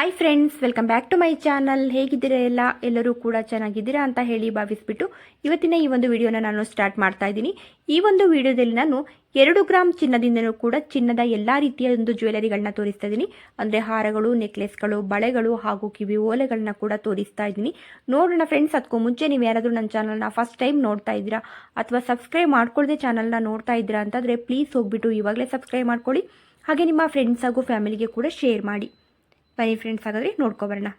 Hi friends welcome back to my channel ಹೇಗಿದ್ದೀರಾ ಎಲ್ಲ? ಎಲ್ಲರೂ ಕೂಡ ಚೆನ್ನಾಗಿದ್ದೀರಾ ಅಂತ ಹೇಳಿ ಭಾವಿಸ್ಬಿಟ್ಟು ಇವತ್ತಿನ ಈ ಒಂದು ವಿಡಿಯೋನ ನಾನು ಸ್ಟಾರ್ಟ್ ಮಾಡ್ತಾ ಇದ್ದೀನಿ. ಈ ಒಂದು ವಿಡಿಯೋದಲ್ಲಿ ನಾನು ಎರಡು ಗ್ರಾಮ್ ಚಿನ್ನದಿಂದಲೂ ಕೂಡ ಚಿನ್ನದ ಎಲ್ಲ ರೀತಿಯ ಒಂದು ಜ್ಯುವೆಲರಿಗಳನ್ನ ತೋರಿಸ್ತಾ ಇದ್ದೀನಿ. ಅಂದರೆ ಹಾರಗಳು ನೆಕ್ಲೆಸ್ಗಳು ಬಳೆಗಳು ಹಾಗೂ ಕಿವಿ ಓಲೆಗಳನ್ನ ಕೂಡ ತೋರಿಸ್ತಾ ಇದ್ದೀನಿ. ನೋಡೋಣ ಫ್ರೆಂಡ್ಸ್ ಅದಕ್ಕೂ ಮುಂಚೆ ನೀವು ಯಾರಾದರೂ ನನ್ನ ಚಾನಲ್ನ ಫಸ್ಟ್ ಟೈಮ್ ನೋಡ್ತಾ ಇದ್ದೀರಾ ಅಥವಾ ಸಬ್ಸ್ಕ್ರೈಬ್ ಮಾಡ್ಕೊಳ್ಳದೆ ಚಾನಲ್ನ ನೋಡ್ತಾ ಇದ್ದೀರಾ ಅಂತಂದರೆ ಪ್ಲೀಸ್ ಹೋಗ್ಬಿಟ್ಟು ಇವಾಗಲೇ ಸಬ್ಸ್ಕ್ರೈಬ್ ಮಾಡ್ಕೊಳ್ಳಿ. ಹಾಗೆ ನಿಮ್ಮ ಫ್ರೆಂಡ್ಸ್ ಹಾಗೂ ಫ್ಯಾಮಿಲಿಗೆ ಕೂಡ ಶೇರ್ ಮಾಡಿ. ಬನ್ನಿ ಫ್ರೆಂಡ್ಸ್ ಹಾಗಾದರೆ ನೋಡ್ಕೊಬರೋಣ.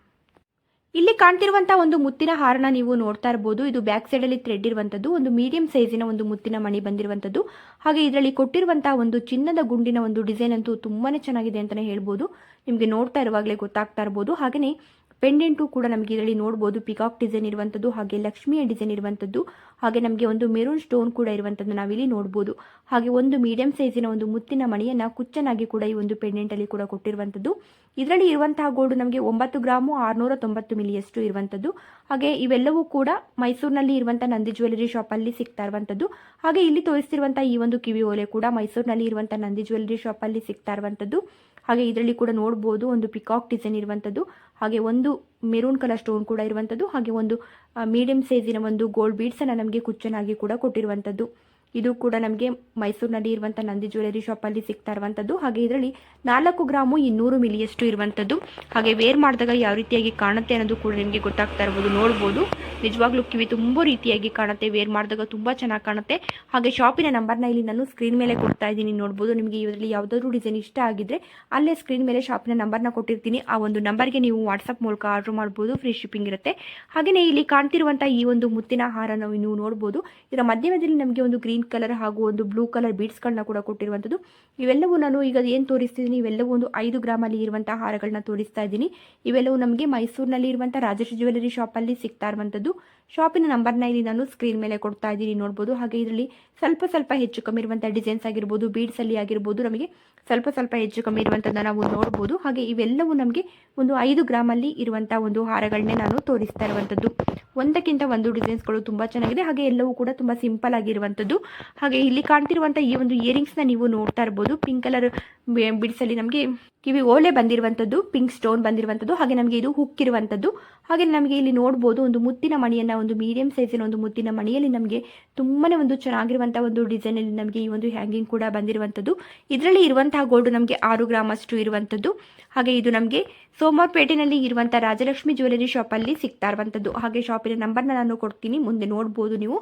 ಇಲ್ಲಿ ಕಾಣ್ತಿರುವಂತಹ ಒಂದು ಮುತ್ತಿನ ಹಾರನ ನೀವು ನೋಡ್ತಾ ಇರಬಹುದು ಇದು ಬ್ಯಾಕ್ ಸೈಡ್ ಅಲ್ಲಿ ಥ್ರೆಡ್ ಇರುವಂತದ್ದು ಒಂದು ಮೀಡಿಯಂ ಸೈಜಿನ ಒಂದು ಮುತ್ತಿನ ಮಣಿ ಬಂದಿರುವಂತದ್ದು ಹಾಗೆ ಇದರಲ್ಲಿ ಕೊಟ್ಟಿರುವಂತಹ ಒಂದು ಚಿನ್ನದ ಗುಂಡಿನ ಒಂದು ಡಿಸೈನ್ ಅಂತೂ ತುಂಬಾನೇ ಚೆನ್ನಾಗಿದೆ ಅಂತಾನೆ ಹೇಳ್ಬೋದು. ನಿಮಗೆ ನೋಡ್ತಾ ಇರುವಾಗಲೇ ಗೊತ್ತಾಗ್ತಾ ಇರಬಹುದು ಹಾಗೆಯೇ ಪೆಂಡೆಂಟು ಕೂಡ ನಮಗೆ ಇದರಲ್ಲಿ ನೋಡ್ಬೋದು. ಪಿಕಾಕ್ ಡಿಸೈನ್ ಇರುವಂಥದ್ದು ಹಾಗೆ ಲಕ್ಷ್ಮಿಯ ಡಿಸೈನ್ ಇರುವಂಥದ್ದು ಹಾಗೆ ನಮಗೆ ಒಂದು ಮೆರೂನ್ ಸ್ಟೋನ್ ಕೂಡ ಇರುವಂಥದ್ದು ನಾವಿಲ್ಲಿ ನೋಡ್ಬೋದು. ಹಾಗೆ ಒಂದು ಮೀಡಿಯಂ ಸೈಜಿನ ಒಂದು ಮುತ್ತಿನ ಮಣಿಯನ್ನು ಕುಚ್ಚನಾಗಿ ಕೂಡ ಈ ಒಂದು ಪೆಂಡೆಂಟಲ್ಲಿ ಕೂಡ ಕೊಟ್ಟಿರುವಂಥದ್ದು ಇದರಲ್ಲಿ ಇರುವಂತಹ ಗೋಲ್ಡ್ ನಮಗೆ ಒಂಬತ್ತು ಗ್ರಾಮು ಆರುನೂರ ತೊಂಬತ್ತು ಮಿಲಿಯಷ್ಟು ಇರುವಂಥದ್ದು ಹಾಗೆ ಇವೆಲ್ಲವೂ ಕೂಡ ಮೈಸೂರಿನಲ್ಲಿ ಇರುವಂಥ ನಂದಿ ಜ್ಯುವೆಲರಿ ಶಾಪಲ್ಲಿ ಸಿಗ್ತಾ ಇರುವಂಥದ್ದು ಹಾಗೆ ಇಲ್ಲಿ ತೋರಿಸ್ತಿರುವಂಥ ಈ ಒಂದು ಕಿವಿ ಓಲೆ ಕೂಡ ಮೈಸೂರಿನಲ್ಲಿ ಇರುವಂಥ ನಂದಿ ಜ್ಯುವೆಲರಿ ಶಾಪಲ್ಲಿ ಸಿಗ್ತಾ ಇರುವಂಥದ್ದು ಹಾಗೆ ಇದರಲ್ಲಿ ಕೂಡ ನೋಡ್ಬೋದು ಒಂದು ಪಿಕಾಕ್ ಡಿಸೈನ್ ಇರುವಂಥದ್ದು ಹಾಗೆ ಒಂದು ಮೆರೂನ್ ಕಲರ್ ಸ್ಟೋನ್ ಕೂಡ ಇರುವಂಥದ್ದು ಹಾಗೆ ಒಂದು ಮೀಡಿಯಂ ಸೈಜಿನ ಒಂದು ಗೋಲ್ಡ್ ಬೀಡ್ಸನ್ನು ನಮಗೆ ಕುಚ್ಚನಾಗಿ ಕೂಡ ಕೊಟ್ಟಿರುವಂಥದ್ದು ಇದು ಕೂಡ ನಮಗೆ ಮೈಸೂರಿನಲ್ಲಿ ಇರುವಂಥ ನಂದಿ ಜ್ಯುವೆಲರಿ ಶಾಪಲ್ಲಿ ಸಿಗ್ತಾ ಇರುವಂತದ್ದು. ಹಾಗೆ ಇದರಲ್ಲಿ ನಾಲ್ಕು ಗ್ರಾಮು ಇನ್ನೂರು ಮಿಲಿಯಷ್ಟು ಇರುವಂತದ್ದು. ಹಾಗೆ ವೇರ್ ಮಾಡಿದಾಗ ಯಾವ ರೀತಿಯಾಗಿ ಕಾಣುತ್ತೆ ಅನ್ನೋದು ಕೂಡ ನಿಮಗೆ ಗೊತ್ತಾಗ್ತಾ ಇರ್ಬೋದು, ನೋಡ್ಬೋದು. ನಿಜವಾಗ್ಲೂ ಕಿವಿ ತುಂಬಾ ರೀತಿಯಾಗಿ ಕಾಣುತ್ತೆ, ವೇರ್ ಮಾಡಿದಾಗ ತುಂಬಾ ಚೆನ್ನಾಗಿ ಕಾಣುತ್ತೆ. ಹಾಗೆ ಶಾಪಿನ ನಂಬರ್ನ ಇಲ್ಲಿ ನಾನು ಸ್ಕ್ರೀನ್ ಮೇಲೆ ಕೊಡ್ತಾ ಇದ್ದೀನಿ, ನೋಡ್ಬೋದು. ನಿಮಗೆ ಇದರಲ್ಲಿ ಯಾವುದಾದ್ರೂ ಡಿಸೈನ್ ಇಷ್ಟ ಆಗಿದ್ರೆ ಅಲ್ಲೇ ಸ್ಕ್ರೀನ್ ಮೇಲೆ ಶಾಪಿನ ನಂಬರ್ನ ಕೊಟ್ಟಿರ್ತೀನಿ. ಆ ಒಂದು ನಂಬರ್ಗೆ ನೀವು ವಾಟ್ಸಪ್ ಮೂಲಕ ಆರ್ಡರ್ ಮಾಡ್ಬೋದು ಫ್ರೀ ಶಿಪ್ಪಿಂಗ್ ಇರುತ್ತೆ. ಹಾಗೆಯೇ ಇಲ್ಲಿ ಕಾಣ್ತಿರುವಂತಹ ಈ ಒಂದು ಮುತ್ತಿನ ಹಾರ ನೀವು ನೋಡ್ಬೋದು. ಇದರ ಮಧ್ಯಮದಲ್ಲಿ ನಮಗೆ ಒಂದು ಗ್ರೀನ್ ಕಲರ್ ಹಾಗೂ ಒಂದು ಬ್ಲೂ ಕಲರ್ ಬೀಡ್ಸ್ಗಳನ್ನ ಕೂಡ ಕೊಟ್ಟಿರುವಂಥದ್ದು. ಇವೆಲ್ಲವೂ ನಾನು ಈಗ ಏನು ತೋರಿಸ್ತಿದ್ದೀನಿ, ಇವೆಲ್ಲವೂ ಒಂದು ಐದು ಗ್ರಾಮಲ್ಲಿ ಇರುವಂತಹ ಹಾರಗಳನ್ನ ತೋರಿಸ್ತಾ ಇದ್ದೀನಿ. ಇವೆಲ್ಲವೂ ನಮಗೆ ಮೈಸೂರಿನಲ್ಲಿ ಇರುವಂಥ ರಾಜೇಶ್ ಜ್ಯುವೆಲರಿ ಶಾಪಲ್ಲಿ ಸಿಗ್ತಾ ಇರುವಂಥದ್ದು. ಶಾಪಿನ ನಂಬರ್ನ ಇಲ್ಲಿ ನಾನು ಸ್ಕ್ರೀನ್ ಮೇಲೆ ಕೊಡ್ತಾ ಇದ್ದೀನಿ ನೋಡ್ಬೋದು. ಹಾಗೆ ಇದರಲ್ಲಿ ಸ್ವಲ್ಪ ಸ್ವಲ್ಪ ಹೆಚ್ಚು ಕಮ್ಮಿ ಇರುವಂಥ ಡಿಸೈನ್ಸ್ ಆಗಿರ್ಬೋದು ಬೀಡ್ಸಲ್ಲಿ ಆಗಿರ್ಬೋದು, ನಮಗೆ ಸ್ವಲ್ಪ ಸ್ವಲ್ಪ ಹೆಚ್ಚು ಕಮ್ಮಿ ಇರುವಂಥದ್ದನ್ನ ನಾವು ನೋಡ್ಬೋದು. ಹಾಗೆ ಇವೆಲ್ಲವೂ ನಮಗೆ ಒಂದು ಐದು ಗ್ರಾಮಲ್ಲಿ ಇರುವಂಥ ಒಂದು ಹಾರಗಳನ್ನೇ ನಾನು ತೋರಿಸ್ತಾ ಇರುವಂಥದ್ದು. ಒಂದಕ್ಕಿಂತ ಒಂದು ಡಿಸೈನ್ಸ್ಗಳು ತುಂಬ ಚೆನ್ನಾಗಿದೆ. ಹಾಗೆ ಎಲ್ಲವೂ ಕೂಡ ತುಂಬ ಸಿಂಪಲ್ ಆಗಿರುವಂಥದ್ದು. ಹಾಗೆ ಇಲ್ಲಿ ಕಾಣ್ತಿರುವಂತ ಈ ಒಂದು ಇಯರಿಂಗ್ಸ್ನ ನೀವು ನೋಡ್ತಾ ಇರ್ಬೋದು. ಪಿಂಕ್ ಕಲರ್ ಬಿಡ್ಸಲ್ಲಿ ನಮಗೆ ಕಿವಿ ಓಲೆ ಬಂದಿರುವಂಥದ್ದು ಪಿಂಕ್ ಸ್ಟೋನ್ ಬಂದಿರುವಂಥದ್ದು ಹಾಗೆ ನಮಗೆ ಇದು ಹುಕ್ ಇರುವಂಥದ್ದು ಹಾಗೆ ನಮಗೆ ಇಲ್ಲಿ ನೋಡ್ಬೋದು ಒಂದು ಮುತ್ತಿನ ಮಣಿಯನ್ನು, ಒಂದು ಮೀಡಿಯಂ ಸೈಜಿನ ಒಂದು ಮುತ್ತಿನ ಮಣಿಯಲ್ಲಿ ನಮಗೆ ತುಂಬಾ ಒಂದು ಚೆನ್ನಾಗಿರುವಂಥ ಒಂದು ಡಿಸೈನಲ್ಲಿ ನಮಗೆ ಈ ಒಂದು ಹ್ಯಾಂಗಿಂಗ್ ಕೂಡ ಬಂದಿರುವಂಥದ್ದು ಇದರಲ್ಲಿ ಇರುವಂತಹ ಗೋಲ್ಡ್ ನಮಗೆ ಆರು ಗ್ರಾಮ್ ಅಷ್ಟು ಇರುವಂಥದ್ದು ಹಾಗೆ ಇದು ನಮಗೆ ಸೋಮವಾರಪೇಟೆನಲ್ಲಿ ಇರುವಂಥ ರಾಜಲಕ್ಷ್ಮಿ ಜ್ಯುವೆಲರಿ ಶಾಪಲ್ಲಿ ಸಿಗ್ತಾ ಇರುವಂಥದ್ದು ಹಾಗೆ ಶಾಪಿನ ನಂಬರ್ನ ನಾನು ಕೊಡ್ತೀನಿ, ಮುಂದೆ ನೋಡ್ಬೋದು ನೀವು.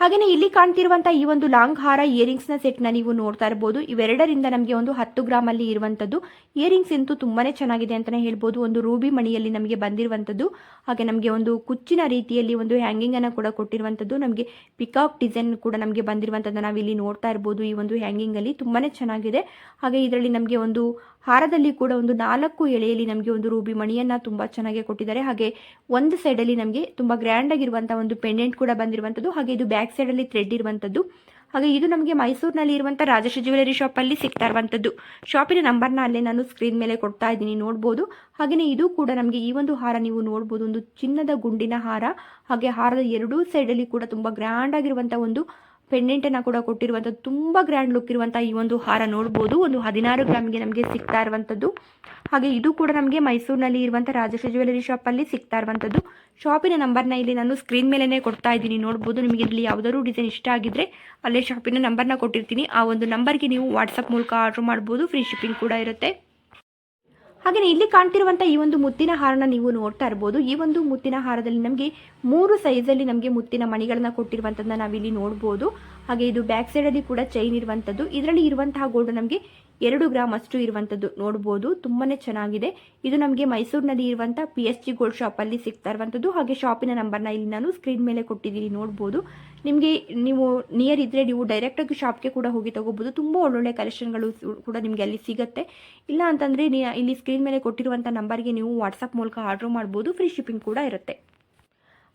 ಹಾಗೆಯೇ ಇಲ್ಲಿ ಕಾಣ್ತಿರುವಂತ ಈ ಒಂದು ಲಾಂಗ್ ಹಾರ ಇಯರಿಂಗ್ಸ್ನ ಸೆಟ್ನ ನೀವು ನೋಡ್ತಾ ಇರಬಹುದು ಇವೆರಡರಿಂದ ನಮಗೆ ಒಂದು ಹತ್ತು ಗ್ರಾಮಲ್ಲಿ ಇರುವಂತದ್ದು. ಇಯರಿಂಗ್ಸ್ ಅಂತೂ ತುಂಬಾನೇ ಚೆನ್ನಾಗಿದೆ ಅಂತಾನೆ ಹೇಳ್ಬೋದು. ಒಂದು ರೂಬಿ ಮಣಿಯಲ್ಲಿ ನಮಗೆ ಬಂದಿರುವಂತದ್ದು. ಹಾಗೆ ನಮಗೆ ಒಂದು ಕುಚ್ಚಿನ ರೀತಿಯಲ್ಲಿ ಒಂದು ಹ್ಯಾಂಗಿಂಗ್ ಅನ್ನ ಕೂಡ ಕೊಟ್ಟಿರುವಂತದ್ದು. ನಮಗೆ ಪಿಕಾಕ್ ಡಿಸೈನ್ ಕೂಡ ನಮಗೆ ಬಂದಿರುವಂತದ್ದು ನಾವಿಲ್ಲಿ ನೋಡ್ತಾ ಇರಬಹುದು ಈ ಒಂದು ಹ್ಯಾಂಗಿಂಗ್ ಅಲ್ಲಿ ತುಂಬಾನೇ ಚೆನ್ನಾಗಿದೆ. ಹಾಗೆ ಇದರಲ್ಲಿ ನಮಗೆ ಒಂದು ಹಾರದಲ್ಲಿ ಕೂಡ ಒಂದು ನಾಲ್ಕು ಎಳೆಯಲ್ಲಿ ನಮಗೆ ಒಂದು ರೂಬಿ ಮಣಿಯನ್ನು ತುಂಬ ಚೆನ್ನಾಗಿ ಕೊಟ್ಟಿದ್ದಾರೆ. ಹಾಗೆ ಒಂದು ಸೈಡಲ್ಲಿ ನಮಗೆ ತುಂಬ ಗ್ರ್ಯಾಂಡ್ ಆಗಿರುವಂಥ ಒಂದು ಪೆಂಡೆಂಟ್ ಕೂಡ ಬಂದಿರುವಂಥದ್ದು. ಹಾಗೆ ಇದು ಬ್ಯಾಕ್ ಸೈಡಲ್ಲಿ ಥ್ರೆಡ್ ಇರುವಂಥದ್ದು. ಹಾಗೆ ಇದು ನಮಗೆ ಮೈಸೂರಿನಲ್ಲಿ ಇರುವಂಥ ರಾಜಶ ಜ್ಯುವೆಲರಿ ಶಾಪಲ್ಲಿ ಸಿಗ್ತಾ ಇರುವಂಥದ್ದು. ಶಾಪಿನ ನಂಬರ್ನ ಅಲ್ಲೇ ನಾನು ಸ್ಕ್ರೀನ್ ಮೇಲೆ ಕೊಡ್ತಾ ಇದ್ದೀನಿ, ನೋಡ್ಬೋದು. ಹಾಗೆಯೇ ಇದು ಕೂಡ ನಮಗೆ ಈ ಒಂದು ಹಾರ ನೀವು ನೋಡ್ಬೋದು, ಒಂದು ಚಿನ್ನದ ಗುಂಡಿನ ಹಾರ. ಹಾಗೆ ಹಾರದ ಎರಡೂ ಸೈಡಲ್ಲಿ ಕೂಡ ತುಂಬ ಗ್ರ್ಯಾಂಡ್ ಆಗಿರುವಂಥ ಒಂದು ಪೆಂಡೆಂಟನ್ನು ಕೂಡ ಕೊಟ್ಟಿರುವಂಥದ್ದು, ತುಂಬ ಗ್ರ್ಯಾಂಡ್ ಲುಕ್ ಇರುವಂಥ ಈ ಒಂದು ಹಾರ ನೋಡ್ಬೋದು. ಒಂದು ಹದಿನಾರು ಗ್ರಾಮ್ಗೆ ನಮಗೆ ಸಿಗ್ತಾ ಇರುವಂಥದ್ದು. ಹಾಗೆ ಇದು ಕೂಡ ನಮಗೆ ಮೈಸೂರಿನಲ್ಲಿ ಇರುವಂಥ ರಾಜಶ್ರೀ ಜ್ಯುವೆಲರಿ ಶಾಪಲ್ಲಿ ಸಿಗ್ತಾ ಇರುವಂಥದ್ದು. ಶಾಪಿನ ನಂಬರ್ನ ಇಲ್ಲಿ ನಾನು ಸ್ಕ್ರೀನ್ ಮೇಲೇ ಕೊಡ್ತಾ ಇದ್ದೀನಿ, ನೋಡ್ಬೋದು. ನಿಮಗೆ ಇಲ್ಲಿ ಯಾವುದಾದ್ರು ಡಿಸೈನ್ ಇಷ್ಟ ಆಗಿದ್ರೆ ಅಲ್ಲೇ ಶಾಪಿನ ನಂಬರ್ನ ಕೊಟ್ಟಿರ್ತೀನಿ. ಆ ಒಂದು ನಂಬರ್ಗೆ ನೀವು ವಾಟ್ಸಪ್ ಮೂಲಕ ಆರ್ಡರ್ ಮಾಡ್ಬೋದು. ಫ್ರೀ ಶಿಪ್ಪಿಂಗ್ ಕೂಡ ಇರುತ್ತೆ. ಹಾಗೆಯೇ ಇಲ್ಲಿ ಕಾಣ್ತಿರುವಂತಹ ಈ ಒಂದು ಮುತ್ತಿನ ಹಾರನ ನೀವು ನೋಡ್ತಾ ಇರ್ಬೋದು. ಈ ಒಂದು ಮುತ್ತಿನ ಹಾರದಲ್ಲಿ ನಮಗೆ ಮೂರು ಸೈಜಲ್ಲಿ ನಮಗೆ ಮುತ್ತಿನ ಮಣಿಗಳನ್ನ ಕೊಟ್ಟಿರುವಂಥದ್ದನ್ನ ನಾವಿಲ್ಲಿ ನೋಡಬಹುದು ಹಾಗೆ ಇದು ಬ್ಯಾಕ್ ಸೈಡ್ ಅಲ್ಲಿ ಕೂಡ ಚೈನ್ ಇರುವಂತದ್ದು. ಇದರಲ್ಲಿ ಇರುವಂತಹ ಗೋಲ್ಡ್ ನಮಗೆ ಎರಡು ಗ್ರಾಮ್ ಅಷ್ಟು ಇರುವಂಥದ್ದು ನೋಡಬಹುದು ತುಂಬಾನೇ ಚೆನ್ನಾಗಿದೆ. ಇದು ನಮಗೆ ಮೈಸೂರಿನಲ್ಲಿ ಇರುವಂಥ ಪಿ ಎಸ್ ಜಿ ಗೋಲ್ಡ್ ಶಾಪಲ್ಲಿ ಸಿಗ್ತಾ ಇರುವಂಥದ್ದು ಹಾಗೆ ಶಾಪಿನ ನಂಬರ್ನ ಇಲ್ಲಿ ನಾನು ಸ್ಕ್ರೀನ್ ಮೇಲೆ ಕೊಟ್ಟಿದ್ದೀನಿ, ನೋಡ್ಬೋದು. ನಿಮಗೆ ನೀವು ನಿಯರ್ ಇದ್ದರೆ ನೀವು ಡೈರೆಕ್ಟ್ ಡೈರೆಕ್ಟಾಗಿ ಶಾಪ್ಗೆ ಕೂಡ ಹೋಗಿ ತಗೋಬಹುದು ತುಂಬಾ ಒಳ್ಳೊಳ್ಳೆ ಕಲೆಕ್ಷನ್ಗಳು ಕೂಡ ನಿಮಗೆ ಅಲ್ಲಿ ಸಿಗುತ್ತೆ. ಇಲ್ಲ ಅಂತಂದ್ರೆ ಇಲ್ಲಿ ಸ್ಕ್ರೀನ್ ಮೇಲೆ ಕೊಟ್ಟಿರುವಂಥ ನಂಬರ್ಗೆ ನೀವು ವಾಟ್ಸಪ್ ಮೂಲಕ ಆರ್ಡರ್ ಮಾಡಬಹುದು ಫ್ರೀ ಶಿಪ್ಪಿಂಗ್ ಕೂಡ ಇರುತ್ತೆ.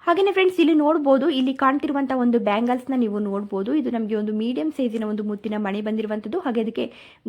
ಹಾಗೆಯೇ ಫ್ರೆಂಡ್ಸ್ ಇಲ್ಲಿ ನೋಡ್ಬೋದು, ಇಲ್ಲಿ ಕಾಣ್ತಿರುವಂತಹ ಒಂದು ಬ್ಯಾಂಗಲ್ಸ್ನ ನೀವು ನೋಡ್ಬೋದು. ಇದು ನಮಗೆ ಒಂದು ಮೀಡಿಯಂ ಸೈಜಿನ ಒಂದು ಮುತ್ತಿನ ಮಣಿ ಬಂದಿರುವಂತದ್ದು. ಹಾಗೆ ಅದಕ್ಕೆ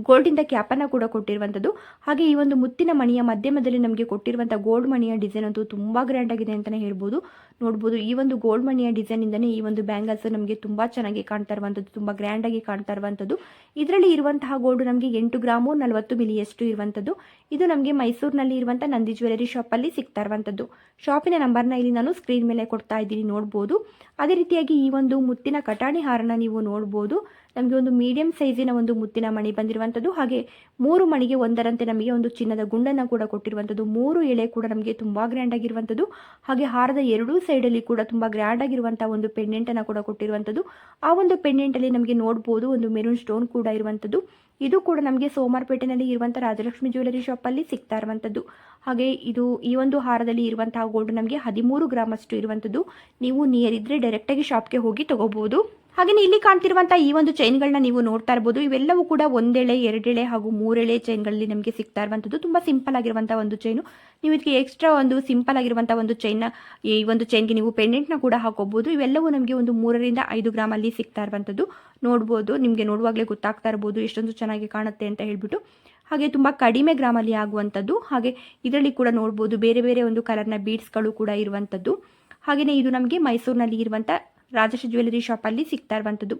ಗೋಲ್ಡಿಂದ ಕ್ಯಾಪನ್ನು ಕೂಡ ಕೊಟ್ಟಿರುವಂತದ್ದು. ಹಾಗೆ ಈ ಒಂದು ಮುತ್ತಿನ ಮಣಿಯ ಮಧ್ಯಮದಲ್ಲಿ ನಮಗೆ ಕೊಟ್ಟಿರುವಂತಹ ಗೋಲ್ಡ್ ಮಣಿಯ ಡಿಸೈನ್ ಅಂತೂ ತುಂಬಾ ಗ್ರ್ಯಾಂಡ್ ಆಗಿದೆ ಅಂತಾನೆ ಹೇಳ್ಬೋದು. ನೋಡ್ಬೋದು. ಈ ಒಂದು ಗೋಲ್ಡ್ ಮಣಿಯ ಡಿಸೈನಿಂದನೇ ಈ ಒಂದು ಬ್ಯಾಂಗಲ್ಸ್ ನಮಗೆ ತುಂಬ ಚೆನ್ನಾಗಿ ಕಾಣ್ತಾ ಇರುವಂಥದ್ದು ತುಂಬ ಗ್ರ್ಯಾಂಡಾಗಿ ಕಾಣ್ತಾ ಇರುವಂಥದ್ದು ಇದರಲ್ಲಿ ಇರುವಂತಹ ಗೋಲ್ಡ್ ನಮಗೆ ಎಂಟು ಗ್ರಾಮು ನಲವತ್ತು ಮಿಲಿಯಷ್ಟು ಇರುವಂಥದ್ದು ಇದು ನಮಗೆ ಮೈಸೂರಿನಲ್ಲಿ ಇರುವಂತಹ ನಂದಿ ಜ್ಯುವೆಲರಿ ಅಲ್ಲಿ ಸಿಗ್ತಾ ಇರುವಂಥದ್ದು ಶಾಪಿನ ನಂಬರ್ನ ಇಲ್ಲಿ ನಾನು ಸ್ಕ್ರೀನ್ ಮೇಲೆ ಕೊಡ್ತಾ ಇದ್ದೀನಿ, ನೋಡ್ಬೋದು. ಅದೇ ರೀತಿಯಾಗಿ ಈ ಒಂದು ಮುತ್ತಿನ ಕಟಾಣಿ ಹಾರನ ನೀವು ನೋಡ್ಬೋದು. ನಮಗೆ ಒಂದು ಮೀಡಿಯಂ ಸೈಜಿನ ಒಂದು ಮುತ್ತಿನ ಮಣಿ ಬಂದಿರುವಂಥದ್ದು ಹಾಗೆ ಮೂರು ಮಣಿಗೆ ಒಂದರಂತೆ ನಮಗೆ ಒಂದು ಚಿನ್ನದ ಗುಂಡನ್ನು ಕೂಡ ಕೊಟ್ಟಿರುವಂಥದ್ದು ಮೂರು ಎಳೆ ಕೂಡ ನಮಗೆ ತುಂಬ ಗ್ರ್ಯಾಂಡ್ ಆಗಿರುವಂಥದ್ದು ಹಾಗೆ ಹಾರದ ಎರಡೂ ಸೈಡಲ್ಲಿ ಕೂಡ ತುಂಬ ಗ್ರ್ಯಾಂಡ್ ಆಗಿರುವಂಥ ಒಂದು ಪೆಂಡೆಂಟನ್ನು ಕೂಡ ಕೊಟ್ಟಿರುವಂಥದ್ದು ಆ ಒಂದು ಪೆಂಡೆಂಟಲ್ಲಿ ನಮಗೆ ನೋಡ್ಬೋದು, ಒಂದು ಮೆರೂನ್ ಸ್ಟೋನ್ ಕೂಡ ಇರುವಂಥದ್ದು ಇದು ಕೂಡ ನಮಗೆ ಸೋಮಾರ್ಪೇಟೆನಲ್ಲಿ ಇರುವಂಥ ರಾಜಲಕ್ಷ್ಮಿ ಜ್ಯುವೆಲರಿ ಶಾಪಲ್ಲಿ ಸಿಗ್ತಾ ಇರುವಂಥದ್ದು ಹಾಗೆ ಇದು ಈ ಒಂದು ಹಾರದಲ್ಲಿ ಇರುವಂತಹ ಗೋಲ್ಡ್ ನಮಗೆ ಹದಿಮೂರು ಗ್ರಾಮ್ ಅಷ್ಟು ಇರುವಂಥದ್ದು ನೀವು ನಿಯರ್ ಇದ್ದರೆ ಡೈರೆಕ್ಟಾಗಿ ಶಾಪ್ಗೆ ಹೋಗಿ ತಗೋಬಹುದು ಹಾಗೆಯೇ ಇಲ್ಲಿ ಕಾಣ್ತಿರುವಂಥ ಈ ಒಂದು ಚೈನ್ಗಳನ್ನ ನೀವು ನೋಡ್ತಾ ಇರ್ಬೋದು. ಇವೆಲ್ಲವೂ ಕೂಡ ಒಂದೆಳೆ, ಎರಡೆಳೆ ಹಾಗೂ ಮೂರೆಳೆ ಚೈನ್ಗಳಲ್ಲಿ ನಮಗೆ ಸಿಗ್ತಾ ಇರುವಂಥದ್ದು. ತುಂಬ ಸಿಂಪಲ್ ಆಗಿರುವಂಥ ಒಂದು ಚೈನು ನೀವು ಇದಕ್ಕೆ ಎಕ್ಸ್ಟ್ರಾ ಒಂದು ಸಿಂಪಲ್ ಆಗಿರುವಂಥ ಒಂದು ಚೈನ್ ಈ ಒಂದು ಚೈನ್ಗೆ ನೀವು ಪೆಂಡೆಂಟ್ನ ಕೂಡ ಹಾಕೋಬಹುದು ಇವೆಲ್ಲವೂ ನಮಗೆ ಒಂದು ಮೂರರಿಂದ ಐದು ಗ್ರಾಮಲ್ಲಿ ಸಿಗ್ತಾ ಇರುವಂಥದ್ದು. ನೋಡ್ಬೋದು. ನಿಮಗೆ ನೋಡುವಾಗಲೇ ಗೊತ್ತಾಗ್ತಾ ಇರ್ಬೋದು ಎಷ್ಟೊಂದು ಚೆನ್ನಾಗಿ ಕಾಣುತ್ತೆ ಅಂತ ಹೇಳ್ಬಿಟ್ಟು. ಹಾಗೆ ತುಂಬ ಕಡಿಮೆ ಗ್ರಾಮಲ್ಲಿ ಆಗುವಂಥದ್ದು. ಹಾಗೆ ಇದರಲ್ಲಿ ಕೂಡ ನೋಡ್ಬೋದು ಬೇರೆ ಬೇರೆ ಒಂದು ಕಲರ್ನ ಬೀಡ್ಸ್ಗಳು ಕೂಡ ಇರುವಂಥದ್ದು. ಹಾಗೆಯೇ ಇದು ನಮಗೆ ಮೈಸೂರಿನಲ್ಲಿ ಇರುವಂಥ ರಾಜೇಶ್ ಜ್ಯುವೆಲರಿ ಶಾಪಲ್ಲಿ ಸಿಗ್ತಾ ಇರುವಂಥದ್ದು.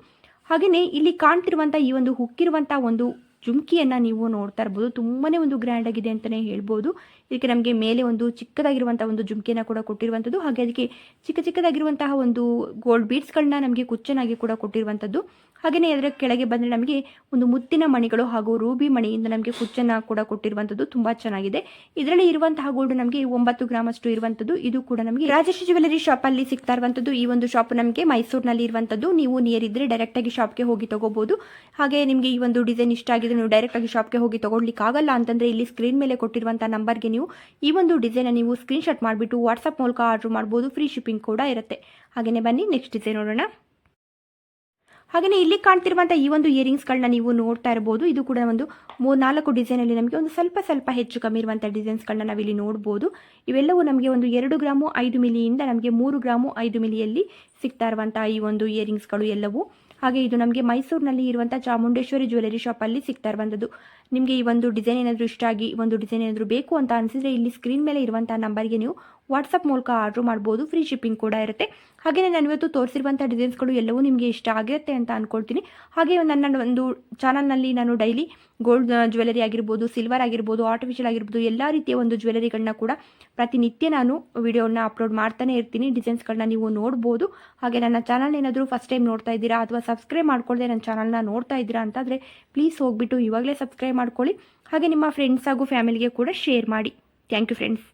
ಹಾಗೆಯೇ ಇಲ್ಲಿ ಕಾಣ್ತಿರುವಂಥ ಈ ಒಂದು ಹುಕ್ಕಿರುವಂಥ ಒಂದು ಜುಮ್ಕಿಯನ್ನು ನೀವು ನೋಡ್ತಾ ಇರ್ಬೋದು. ತುಂಬಾ ಒಂದು ಗ್ರ್ಯಾಂಡ್ ಆಗಿದೆ ಅಂತಲೇ ಹೇಳ್ಬೋದು. ಇದಕ್ಕೆ ನಮಗೆ ಮೇಲೆ ಒಂದು ಚಿಕ್ಕದಾಗಿರುವಂಥ ಒಂದು ಜುಮ್ಕಿಯನ್ನು ಕೂಡ ಕೊಟ್ಟಿರುವಂಥದ್ದು. ಹಾಗೆ ಅದಕ್ಕೆ ಚಿಕ್ಕ ಚಿಕ್ಕದಾಗಿರುವಂತಹ ಒಂದು ಗೋಲ್ಡ್ ಬೀಡ್ಸ್ಗಳನ್ನ ನಮಗೆ ಕುಚ್ಚನಾಗಿ ಕೂಡ ಕೊಟ್ಟಿರುವಂಥದ್ದು. ಹಾಗೆಯೇ ಅದರ ಕೆಳಗೆ ಬಂದರೆ ನಮಗೆ ಒಂದು ಮುತ್ತಿನ ಮಣಿಗಳು ಹಾಗೂ ರೂಬಿ ಮಣಿಯಿಂದ ನಮಗೆ ಕುಚ್ಚನ್ನು ಕೂಡ ಕೊಟ್ಟಿರುವಂಥದ್ದು ತುಂಬ ಚೆನ್ನಾಗಿದೆ. ಇದರಲ್ಲಿ ಇರುವಂತಹ ಗೋಲ್ಡ್ ನಮಗೆ ಒಂಬತ್ತು ಗ್ರಾಮ್ ಅಷ್ಟು ಇರುವಂಥದ್ದು ಇದು ಕೂಡ ನಮಗೆ ರಾಜೇಶ್ ಜ್ಯುವೆಲರಿ ಶಾಪಲ್ಲಿ ಸಿಗ್ತಾ ಇರುವಂಥದ್ದು ಈ ಒಂದು ಶಾಪ್ ನಮಗೆ ಮೈಸೂರಿನಲ್ಲಿ ಇರುವಂಥದ್ದು ನೀವು ನಿಯರ್ ಇದ್ದರೆ ಡೈರೆಕ್ಟಾಗಿ ಶಾಪ್ಗೆ ಹೋಗಿ ತಗೋಬಹುದು ಹಾಗೆ ನಿಮಗೆ ಈ ಒಂದು ಡಿಸೈನ್ ಇಷ್ಟ ಆಗಿದೆ ನೀವು ಡೈರೆಕ್ಟಾಗಿ ಶಾಪ್ಗೆ ಹೋಗಿ ತಗೊಳ್ಲಿಕ್ಕಾಗಲ್ಲ ಅಂತಂದರೆ ಇಲ್ಲಿ ಸ್ಕ್ರೀನ್ ಮೇಲೆ ಕೊಟ್ಟಿರುವಂಥ ನಂಬರ್ಗೆ ನೀವು ಈ ಒಂದು ಡಿಸೈನ ನೀವು ಸ್ಕ್ರೀನ್ಶಾಟ್ ಮಾಡಿಬಿಟ್ಟು ವಾಟ್ಸಪ್ ಮೂಲಕ ಆರ್ಡರ್ ಮಾಡ್ಬೋದು. ಫ್ರೀ ಶಿಪ್ಪಿಂಗ್ ಕೂಡ ಇರುತ್ತೆ. ಹಾಗೆಯೇ ಬನ್ನಿ ನೆಕ್ಸ್ಟ್ ಡಿಸೈನ್ ನೋಡೋಣ. ಹಾಗೆಯೇ ಇಲ್ಲಿ ಕಾಣ್ತಿರುವಂಥ ಈ ಒಂದು ಇಯರಿಂಗ್ಸ್ಗಳನ್ನ ನೀವು ನೋಡ್ತಾ ಇರ್ಬೋದು. ಇದು ಕೂಡ ಒಂದು ಮೂರ್ ನಾಲ್ಕು ಡಿಸೈನಲ್ಲಿ ನಮಗೆ ಒಂದು ಸ್ವಲ್ಪ ಸ್ವಲ್ಪ ಹೆಚ್ಚು ಕಮ್ಮಿ ಇರುವಂಥ ಡಿಸೈನ್ಸ್ಗಳನ್ನ ನಾವಿಲ್ಲಿ ನೋಡ್ಬೋದು. ಇವೆಲ್ಲವೂ ನಮಗೆ ಒಂದು ಎರಡು ಗ್ರಾಮು ಐದು ಮಿಲಿಯಿಂದ ನಮಗೆ ಮೂರು ಗ್ರಾಮು ಐದು ಮಿಲಿಯಲ್ಲಿ ಸಿಗ್ತಾ ಇರುವಂಥ ಈ ಒಂದು ಇಯರಿಂಗ್ಸ್ಗಳು ಎಲ್ಲವೂ. ಹಾಗೆ ಇದು ನಮಗೆ ಮೈಸೂರಿನಲ್ಲಿ ಇರುವಂಥ ಚಾಮುಂಡೇಶ್ವರಿ ಜ್ಯುವೆಲರಿ ಶಾಪಲ್ಲಿ ಸಿಗ್ತಾ ಇರುವಂಥದ್ದು. ನಿಮಗೆ ಈ ಒಂದು ಡಿಸೈನ್ ಏನಾದರೂ ಇಷ್ಟ ಆಗಿ ಒಂದು ಡಿಸೈನ್ ಏನಾದರೂ ಬೇಕು ಅಂತ ಅನಿಸಿದರೆ ಇಲ್ಲಿ ಸ್ಕ್ರೀನ್ ಮೇಲೆ ಇರುವಂಥ ನಂಬರ್ಗೆ ನೀವು ವಾಟ್ಸಪ್ ಮೂಲಕ ಆರ್ಡ್ರ್ ಮಾಡ್ಬೋದು. ಫ್ರೀ ಶಿಪ್ಪಿಂಗ್ ಕೂಡ ಇರುತ್ತೆ. ಹಾಗೆಯೇ ನಾನು ಇವತ್ತು ತೋರಿಸಿರುವಂಥ ಡಿಸೈನ್ಸ್ಗಳು ಎಲ್ಲವೂ ನಿಮಗೆ ಇಷ್ಟ ಆಗಿರುತ್ತೆ ಅಂತ ಅಂದ್ಕೊಳ್ತೀನಿ ಹಾಗೆ ನನ್ನ ಒಂದು ಚಾನಲ್ನಲ್ಲಿ ನಾನು ಡೈಲಿ ಗೋಲ್ಡ್ ಜ್ಯುವೆಲರಿ ಆಗಿರ್ಬೋದು, ಸಿಲ್ವರ್ ಆಗಿರ್ಬೋದು, ಆರ್ಟಿಫಿಷಿಯಲ್ ಆಗಿರ್ಬೋದು, ಎಲ್ಲ ರೀತಿಯ ಒಂದು ಜ್ಯುವೆಲರಿಗಳನ್ನ ಕೂಡ ಪ್ರತಿನಿತ್ಯ ನಾನು ವಿಡಿಯೋನ ಅಪ್ಲೋಡ್ ಮಾಡ್ತಾನೆ ಇರ್ತೀನಿ. ಡಿಸೈನ್ಸ್ಗಳನ್ನ ನೀವು ನೋಡ್ಬೋದು. ಹಾಗೆ ನನ್ನ ಚಾನಲ್ ಏನಾದರೂ ಫಸ್ಟ್ ಟೈಮ್ ನೋಡ್ತಾ ಇದ್ದೀರಾ ಅಥವಾ ಸಬ್ಸ್ಕ್ರೈಬ್ ಮಾಡ್ಕೊಳ್ಳದೆ ನನ್ನ ಚಾನಲ್ನ ನೋಡ್ತಾ ಇದ್ದೀರಾ ಅಂತಾದರೆ ಪ್ಲೀಸ್ ಹೋಗ್ಬಿಟ್ಟು ಇವಾಗಲೇ ಸಬ್ಸ್ಕ್ರೈಬ್ ಮಾಡ್ಕೊಳ್ಳಿ. ಹಾಗೆ ನಿಮ್ಮ ಫ್ರೆಂಡ್ಸ್ ಹಾಗೂ ಫ್ಯಾಮಿಲಿಗೆ ಕೂಡ ಶೇರ್ ಮಾಡಿ. Thank you friends.